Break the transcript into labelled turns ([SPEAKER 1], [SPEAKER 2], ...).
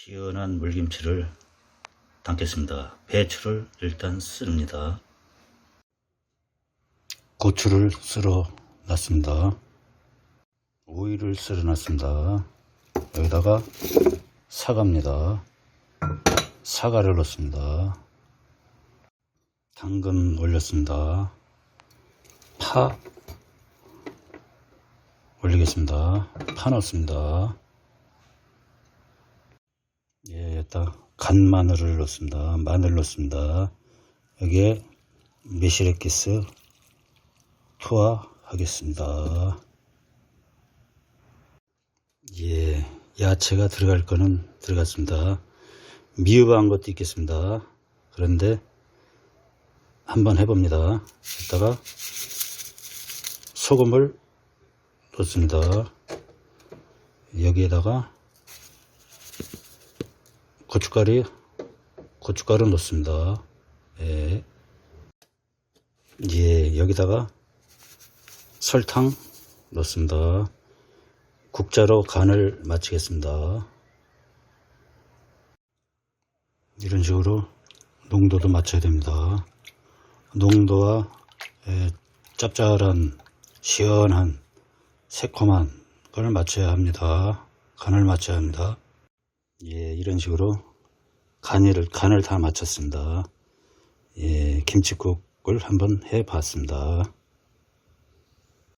[SPEAKER 1] 시원한 물김치를 담겠습니다. 배추를 일단 씁니다. 고추를 썰어 놨습니다. 오이를 썰어 놨습니다. 여기다가 사과입니다. 사과를 넣습니다. 당근 올렸습니다. 파 올리겠습니다. 파 넣습니다. 예, 여기다 간 마늘을 넣습니다. 마늘 넣습니다. 여기에 메시레키스 투하하겠습니다. 예, 야채가 들어갈 거는 들어갔습니다. 미흡한 것도 있겠습니다. 그런데 한번 해봅니다. 이따가 소금을 넣습니다. 여기에다가 고춧가루, 고춧가루 넣습니다. 예. 예, 여기다가 설탕 넣습니다. 국자로 간을 맞추겠습니다. 이런 식으로 농도도 맞춰야 됩니다. 농도와 에, 짭짤한 시원한 새콤한 걸 맞춰야 합니다. 간을 맞춰야 합니다. 예, 이런 식으로 간을 간을 다 맞췄습니다. 예, 김치국을 한번 해 봤습니다.